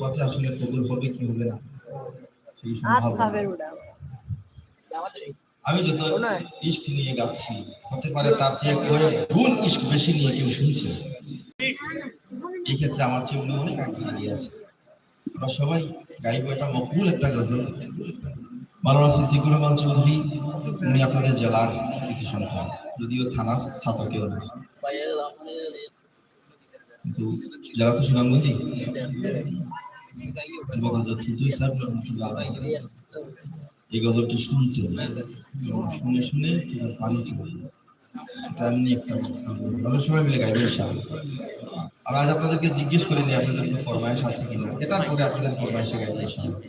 পথে আসলে কবুল হবে কি হবে না? সেই সম্ভাবনা আমি যত ইস্ক নিয়ে গাচ্ছি হতে পারে তার চেয়ে কয়েক গুণ ইস্ক বেশি নিয়ে কেউ শুনছে। এই ক্ষেত্রে আমার চেয়ে উনি অনেক আগে এগিয়ে আছে। আমরা সবাই গাইব একটা মকবুল একটা গজল। মালানা সিদ্দিকুর রহমান চৌধুরী উনি আপনাদের জেলার কৃতি সন্তান যদিও থানা ছাত্র কেউ না। কিন্তু তো যুবক আলাইহি এই গজলটি শুনতে শুনে শুনে পানি ফেলে একটা আমরা সবাই মিলে গাইবেন আর আজ আপনাদেরকে জিজ্ঞেস করে নিই আপনাদের কোনো ফরমাইশ আছে কিনা? এটার পরে আপনাদের ফরমাইশে গাইবেন ইনশাআল্লাহ।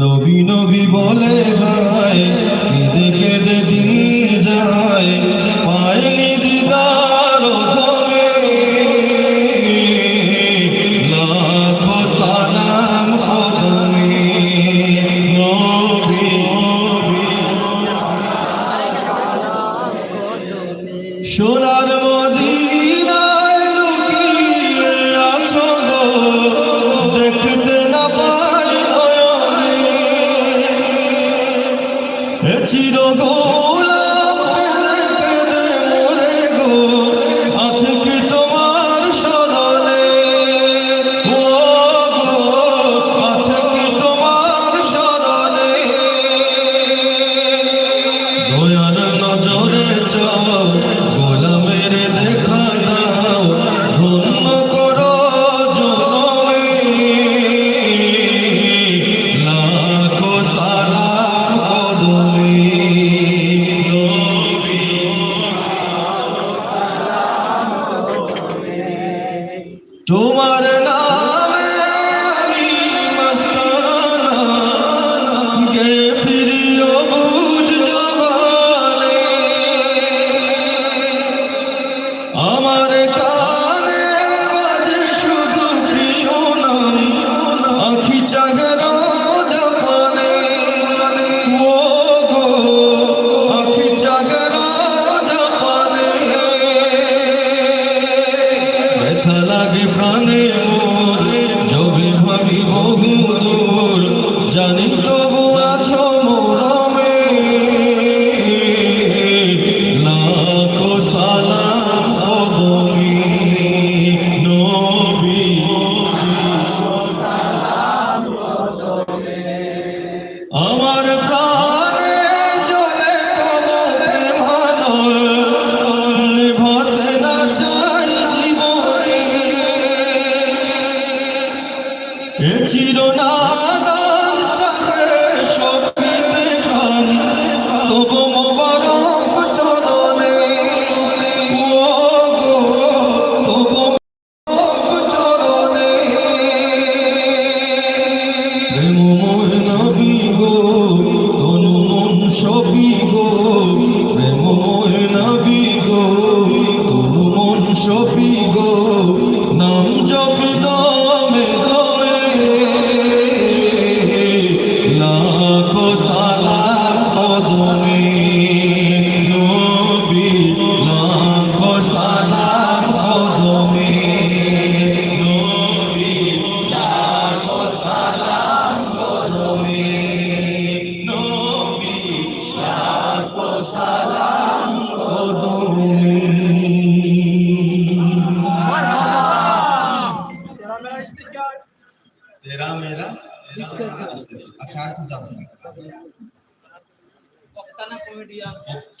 নবী নবী বলে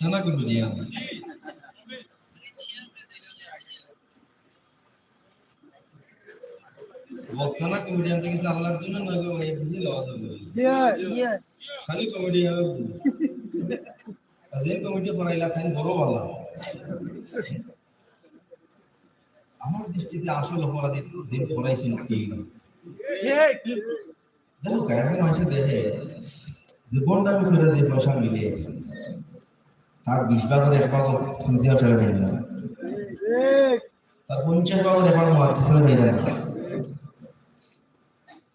কমেডিয়ান থানা কমেডিয়ান বক্তানা কমেডিয়ান থেকে তো আল্লাহর জন্য নয় গো ভাই বুঝে লওয়া যাবে খালি কমেডি পড়াইলা খালি বড় বললাম আমার দৃষ্টিতে আসল অপরাধী দিন পড়াইছেন কি? দেখো এখন মানুষের দেখে জীবনটা আমি দিয়ে পয়সা মিলিয়ে তার বিশ ভাগের এক ভাগ খুঁজিয়া উঠে না তার পঞ্চাশ ভাগের চলে না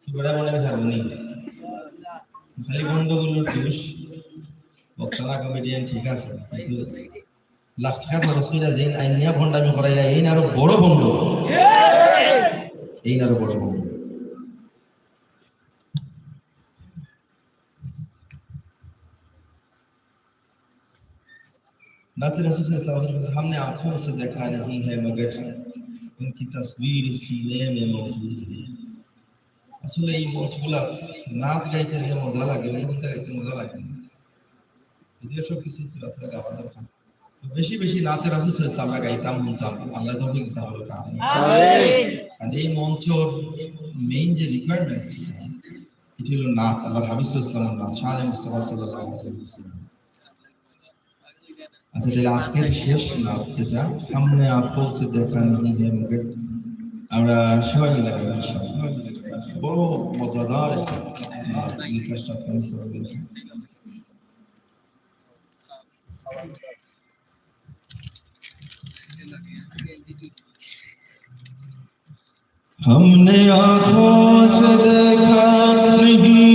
কি মনে হয় খালি কমেডিয়ান ঠিক আছে লাখ টাকা খরচ করে যেই আইনিয়া ভণ্ডামি করাইলা এই আরও বড় বন্ধু এই আরও বড় বন্ধ नासिर रसूल हमने आँखों से देखा नहीं है मगर उनकी तस्वीर सीने में मौजूद है আসলে এই মঠগুলাত নাচ গাইতে যে মজা লাগে মজা গাইতে মজা লাগে না যদিও সব কিছু আপনার গাওয়া দরকার বেশি বেশি নাচের আসলে আমরা গাইতাম শুনতাম আল্লাহ তবে গীতা হলো কাম আর এই মঞ্চর মেইন যে রিকোয়ারমেন্ট এটি হলো নাচ আল্লাহ হাবিজ ইসলাম নাচ শাহ মুস্তফা সাল্লাহ আচ্ছা আজকের শেষ লাভ যেটা আমরা আফল সিদ্দিক আমরা সবাই মিলে বড় মজাদার নিকাশটা हमने आंखों से देखा नहीं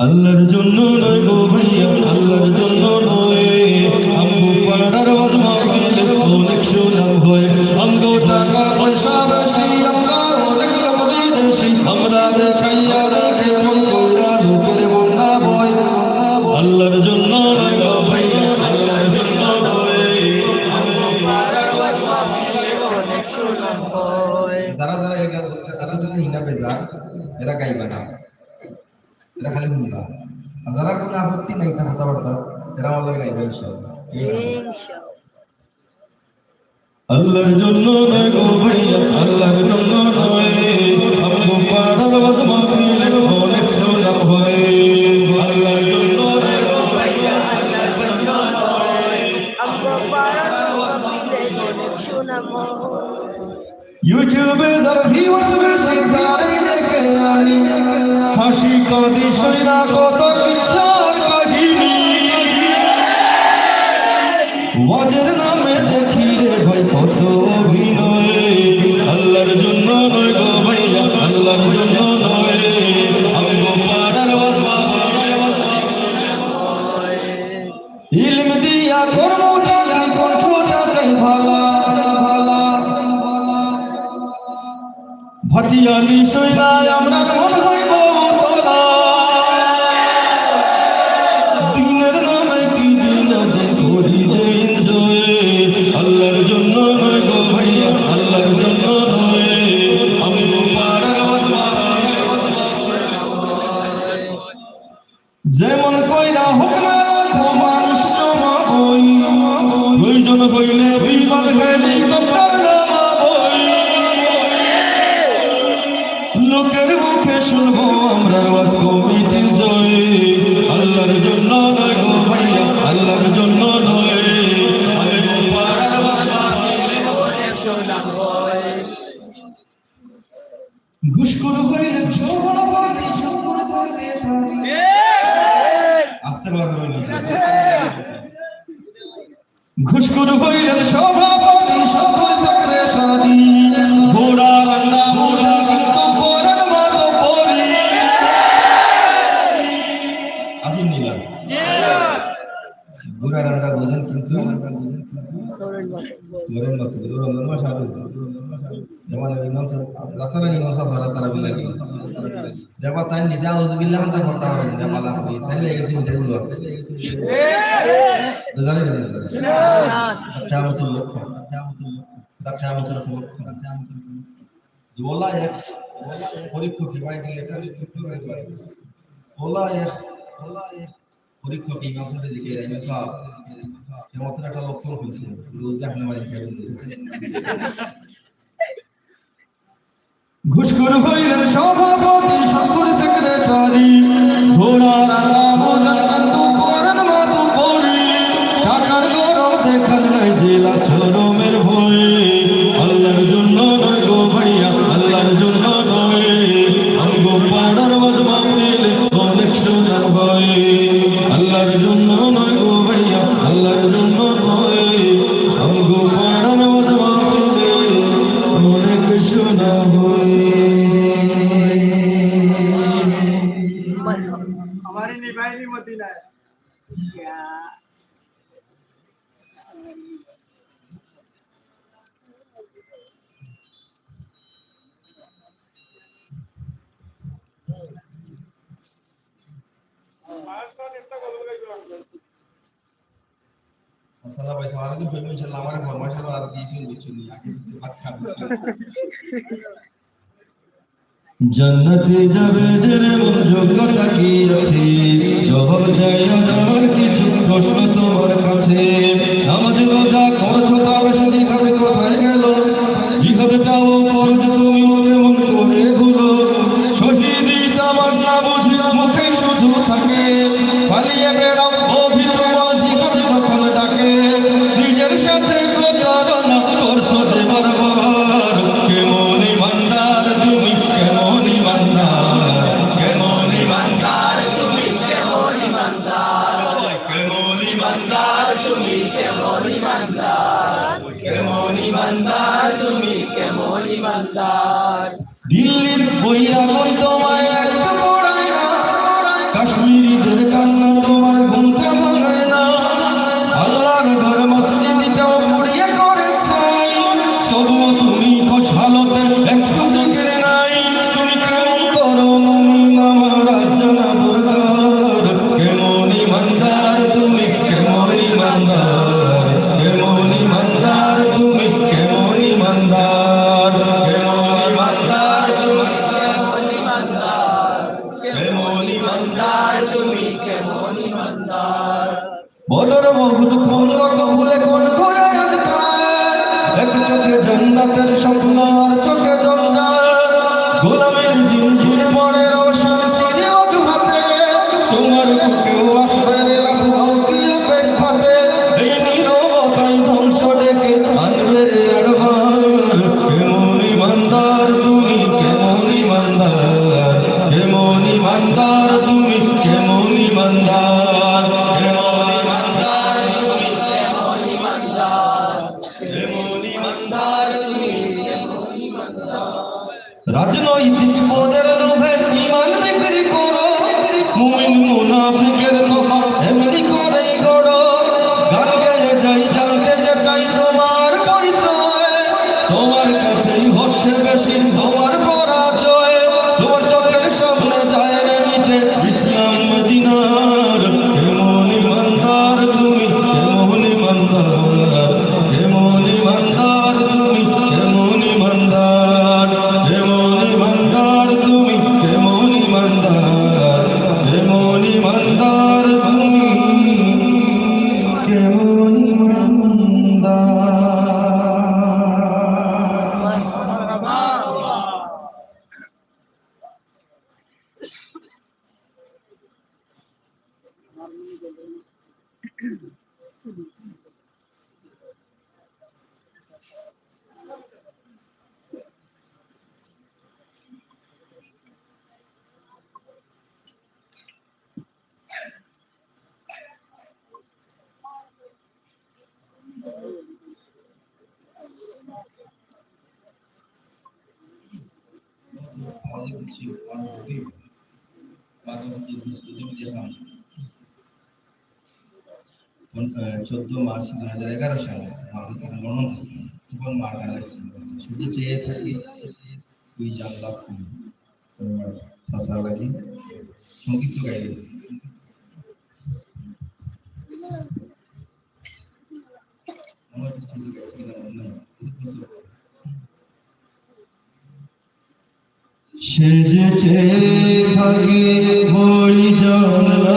আল্লাহর জন্য নয় গো ভাইয়া, আল্লাহর জন্য নয়। আম্বু পাড়ার ওয়াজ মাহফিলের অনেক সুনাম হয়। আমগো টাকা পয়সা রাশি এরা খালি শুনবা আর যারা কোনো আপত্তি নাই তা কথাবার্তা এরা আমার লাগে গাইবে ইনশাআল্লাহ। ইনশাআল্লাহ। আল্লাহর জন্য নয় গো ভাইয়া আল্লাহর জন্য নয়। আমগো পাড়ার বাদ মাহফিলে অনেক সুনাম হয়। আল্লাহর জন্য নয় গো ভাইয়া আল্লাহর জন্য নয়। আমগো পাড়ার মাহফিলে অনেক সুনাম হয়। ইউটিউবে যারা ভিউয়ার্স বেশি তারাই দেখে আনি হাসি কাঁদি সইরা কত কিচ্ছার কাহিনী? ওয়াজের নামে দেখি রে ভাই কত অভিনয়। আল্লাহর জন্য নয় গো ভাইয়া, আল্লাহর জন্য নয় আমি গো পাড়ার ইলম ভাটিয়ালি সইলায় আমরা মন হইব ঘুষখোর হইলেন সভাপতি শুকুর সেক্রেটারি ঘোড়া রান্না মোড়া কিন্তু পরের মতো পরি। আসুন নিলাম ঘোড়া রান্না বোঝেন কিন্তু। করেন মতো ঘোরের মতো সারু যেমন ইমাম রাতারা ইমাম সাহেব রাতারা বিলাগি দেবা তাই নিজে আউজ বিল্লাহ তা করতে হবে দেবা লা হবে। তাই লেগে গেছে ইন্টারভিউ জানি না কিয়ামতের কিয়ামতের কিয়ামতের ওলা এক পরীক্ষা কি ভাই? দিলে এটা পরীক্ষা কি ভাই? ভাই ওলা এক ওলা এক পরীক্ষা ইমাম সাহেব দিকে ইমাম সাহেব কিয়ামতের একটা লক্ষণ হয়েছে। রোজ ঘুষখোর হইলেন সভাপতি শঙ্কর সেক্রেটারি ঘোড়া জান্নাতে যাবে জেনে মন যোগ্যতা কি আছে? জবাব চাই আমার কিছু প্রশ্ন তোমার কাছে। নামাজ রোজা galing. চোদ্দ মার্চ দু হাজার এগারো সালে মারু তার তখন মারা গেছে শুধু চেয়ে থাকি তুই জানলা ফুল তোমার সংক্ষিপ্ত গাইলে থাকি, ওই জানলা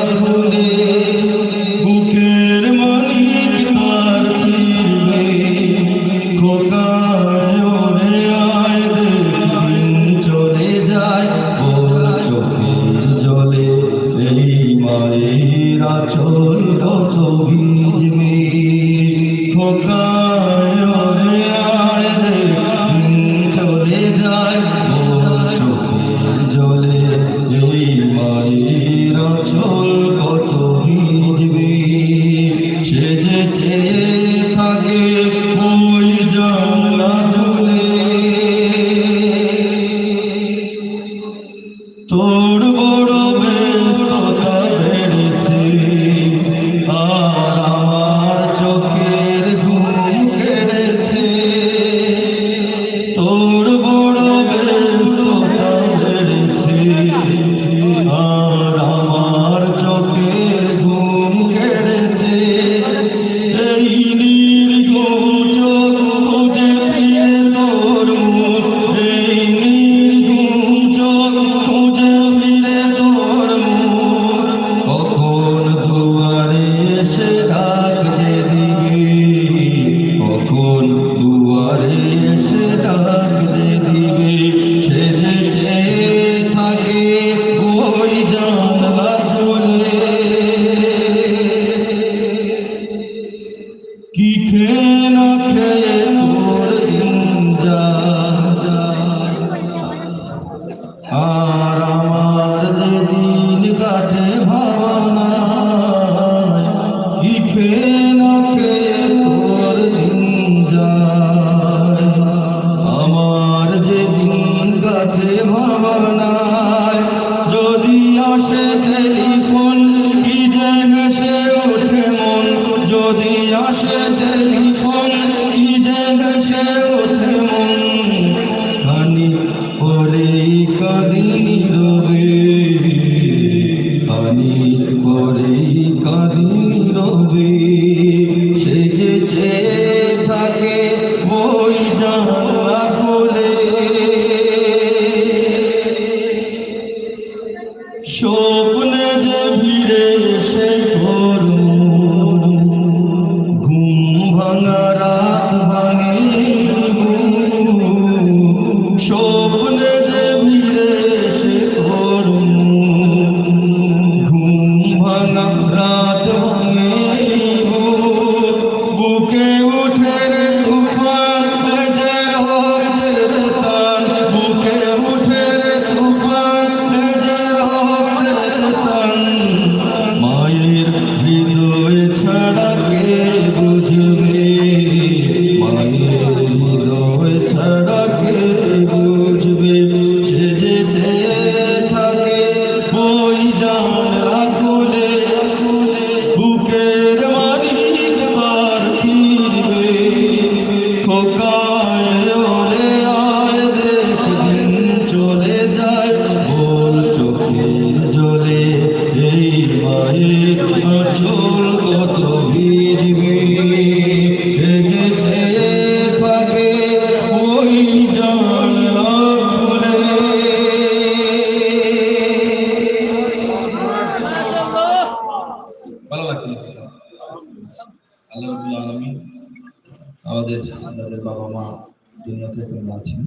আছেন।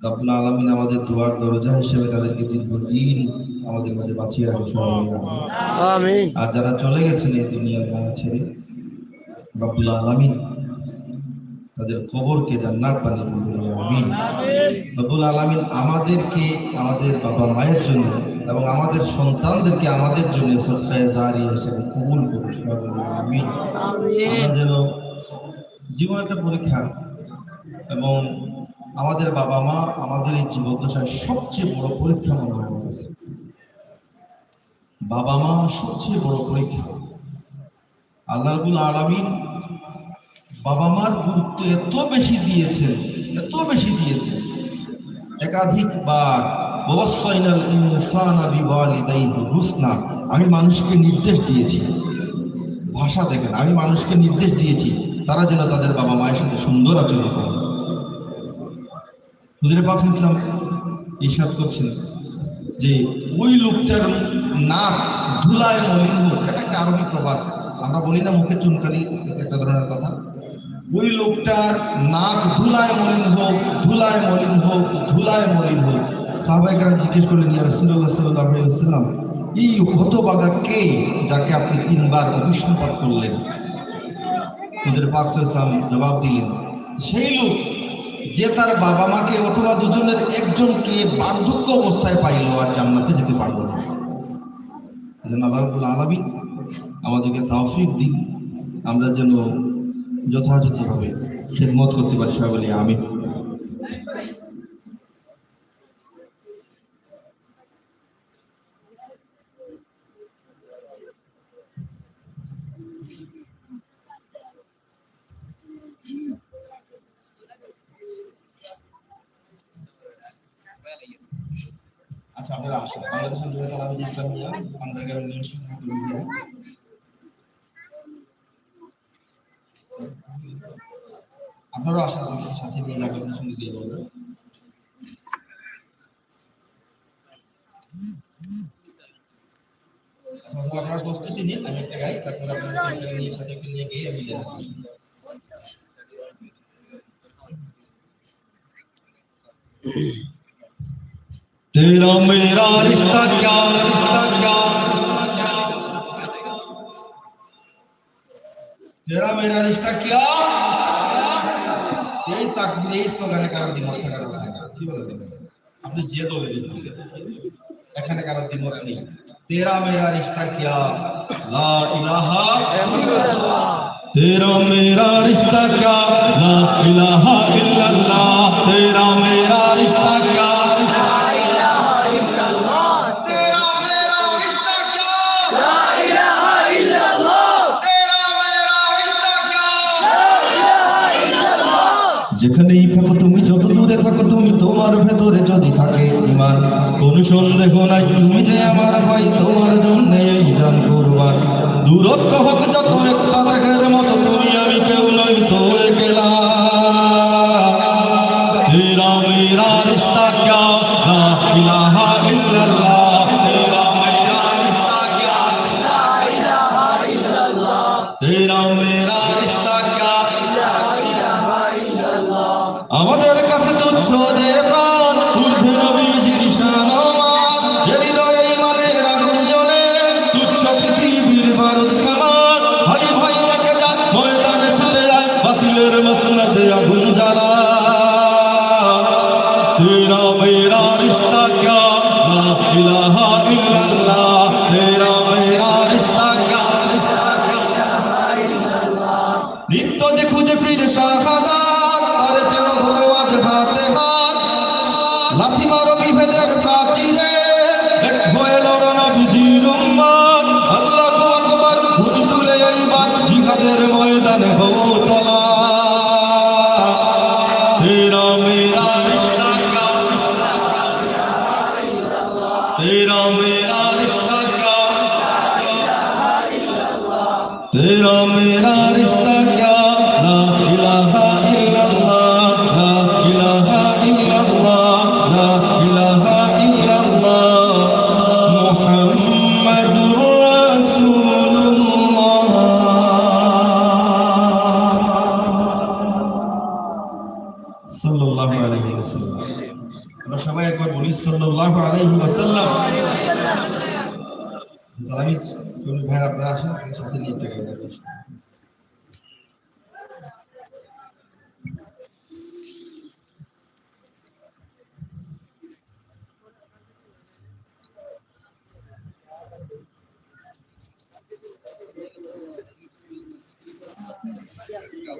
রব্বুল আলমিন আমাদের দুয়ার দরজা হিসেবে তাদেরকে দীর্ঘদিন আমাদের মাঝে বাঁচিয়ে রাখেন। আর যারা চলে গেছেন এই দুনিয়ার মায়া ছেড়ে রব্বুল আলমিন তাদের কবরকে জান্নাত বানিয়ে দিন আমিন। রব্বুল আলমিন আমাদেরকে আমাদের বাবা মায়ের জন্য এবং আমাদের সন্তানদেরকে আমাদের জন্য সৎকায় জারি হিসেবে কবুল করুন। আমিন। আমরা যেন জীবন একটা পরীক্ষা এবং আমাদের বাবা মা আমাদের এই জীবদ্দশায় সবচেয়ে বড় পরীক্ষা মনে হয় বাবা মা সবচেয়ে বড় পরীক্ষা। আল্লাহ রবুল আলমিন বাবা মার গুরুত্ব এত বেশি দিয়েছেন, এত বেশি দিয়েছেন। একাধিকবার আমি মানুষকে নির্দেশ দিয়েছি। ভাষা দেখেন, আমি মানুষকে নির্দেশ দিয়েছি, তারা যেন তাদের বাবা মায়ের সাথে সুন্দর আচরণ করে। হুজুরে পাক ইসলাম ইরশাদ করছেন যে ওই লোকটার নাক ধুলায় মলিন হোক, এটা একটা আরবি প্রবাদ। আমরা বলি না মুখে চুনকালি একটা ধরনের কথা। ওই লোকটার নাক ধুলায় মলিন হোক, ধুলায় মলিন হোক, ধুলায় মলিন হোক। সাহবাইকার জিজ্ঞেস করলেন, ইয়া রাসূলুল্লাহ সাল্লাল্লাহু আলাইহি ওয়াসাল্লাম, এই হতবাগা কে যাকে আপনি তিনবার অভিসম্পাদ করলেন? হুজুর পাক ইসলাম জবাব দিলেন, সেই লোক যে তার বাবা মাকে অথবা দুজনের একজনকে বার্ধক্য অবস্থায় পাইল আর জান্নাতে যেতে পারল না। আলমী আল্লাহ রাব্বুল আলামিন, আমাদেরকে তাওফিক দিন। আমরা যেন যথাযথভাবে খেদমত করতে পারি, সবাই বলি আমি আপনারা আসেন। বাংলাদেশের জন্য আমি ইসলামিয়া আন্ডারগ্রাউন্ড নিউজ শাখা কর্মীরা আপনারাও আসেন, আমাদের সাথে নিয়ে যাবেন আপনার সঙ্গে আপনার প্রস্তুতি নিন, আমি একটা তারপর আপনার সাথে নিয়ে গিয়ে আমি দেবো तेरा मेरा रिश्ता क्या रिश्ता क्या तेरा मेरा रिश्ता क्या এই তাকবীর এই স্লোগানে কারো দ্বিমত থাকার কথা না কি বলেন আপনি যে দলে এখানে কারো দ্বিমত নেই তেরা মেরা রিশ্তা কিয়া লা ইলাহা तेरा मेरा रिश्ता क्या ला इलाहा इल्लल्लाह तेरा मेरा रिश्ता क्या কোন সন্দেহ নাই। তুমি যে আমার ভাই, তোমার জন্য এই জান করবার। দূরত্ব হোক যত একটা দেখার মতো carnaval